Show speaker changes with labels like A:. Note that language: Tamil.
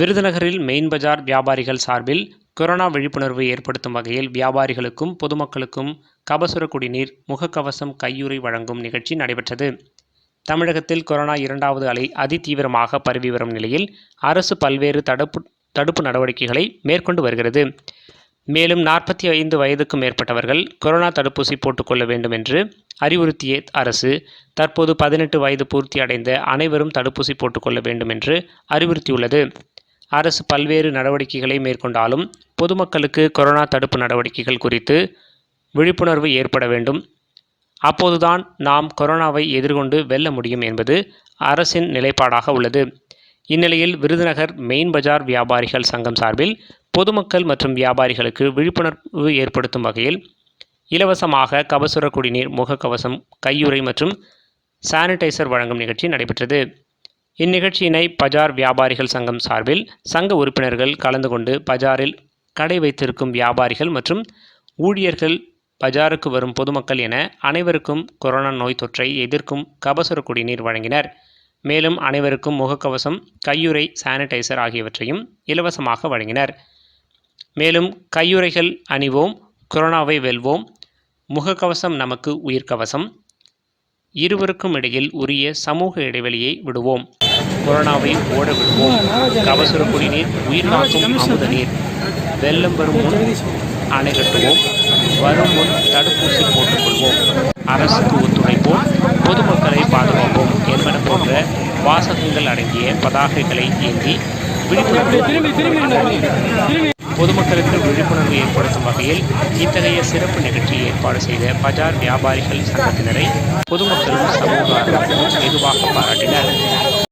A: விருதுநகரில் மெயின் பஜார் வியாபாரிகள் சார்பில் கொரோனா விழிப்புணர்வு ஏற்படுத்தும் வகையில் வியாபாரிகளுக்கும் பொதுமக்களுக்கும் கபசுர குடிநீர் முகக்கவசம் கையுறை வழங்கும் நிகழ்ச்சி நடைபெற்றது. தமிழகத்தில் கொரோனா இரண்டாவது அலை அதிதீவிரமாக பரவி வரும் நிலையில் அரசு பல்வேறு தடுப்பு தடுப்பு நடவடிக்கைகளை மேற்கொண்டு வருகிறது. மேலும் நாற்பத்தி ஐந்து வயதுக்கும் மேற்பட்டவர்கள் கொரோனா தடுப்பூசி போட்டுக்கொள்ள வேண்டும் என்று அறிவுறுத்திய அரசு தற்போது பதினெட்டு வயது பூர்த்தி அடைந்த அனைவரும் தடுப்பூசி போட்டுக்கொள்ள வேண்டும் என்று அறிவுறுத்தியுள்ளது. அரசு பல்வேறு நடவடிக்கைகளை மேற்கொண்டாலும் பொதுமக்களுக்கு கொரோனா தடுப்பு நடவடிக்கைகள் குறித்து விழிப்புணர்வு ஏற்பட வேண்டும். அப்போதுதான் நாம் கொரோனாவை எதிர்கொண்டு வெல்ல முடியும் என்பது அரசின் நிலைப்பாடாக உள்ளது. இந்நிலையில் விருதுநகர் மெயின் பஜார் வியாபாரிகள் சங்கம் சார்பில் பொதுமக்கள் மற்றும் வியாபாரிகளுக்கு விழிப்புணர்வு ஏற்படுத்தும் வகையில் இலவசமாக கபசுர குடிநீர் முகக்கவசம் கையுறை மற்றும் சானிடைசர் வழங்கும் நிகழ்ச்சி நடைபெற்றது. இந்நிகழ்ச்சியினை பஜார் வியாபாரிகள் சங்கம் சார்பில் சங்க உறுப்பினர்கள் கலந்து கொண்டு பஜாரில் கடை வைத்திருக்கும் வியாபாரிகள் மற்றும் ஊழியர்கள் பஜாருக்கு வரும் பொதுமக்கள் என அனைவருக்கும் கொரோனா நோய் தொற்றை எதிர்க்கும் கபசுர குடிநீர் வழங்கினர். மேலும் அனைவருக்கும் முகக்கவசம் கையுறை சானிடைசர் ஆகியவற்றையும் இலவசமாக வழங்கினர். மேலும் கையுறைகள் அணிவோம் கொரோனாவை வெல்வோம் முகக்கவசம் நமக்கு உயிர்க்கவசம் இருவருக்கும் இடையில் உரிய சமூக இடைவெளியை விடுவோம். கொரோனாவை ஓட விடுவோம். கபசுர குடிநீர் உயிர் காக்கும் அமுத நீர். வெள்ளம் வரும் முன் அணை கட்டுவோம். வரும் முன் தடுப்பூசி போட்டுக்கொள்வோம். அரசுக்கு ஒத்துழைப்போம். பொதுமக்களை பாதுகாப்போம் என்பன போன்ற வாசகங்கள் அடங்கிய பதாகைகளை ஏந்தி விழிப்புணர்வு பொதுமக்களுக்கு விழிப்புணர்வு ஏற்படுத்தும் வகையில் இத்தகைய சிறப்பு நிகழ்ச்சி ஏற்பாடு செய்த பஜார் வியாபாரிகள் சங்கத்தினரை பொதுமக்களும் சமூக வெகுவாக பாராட்டினர்.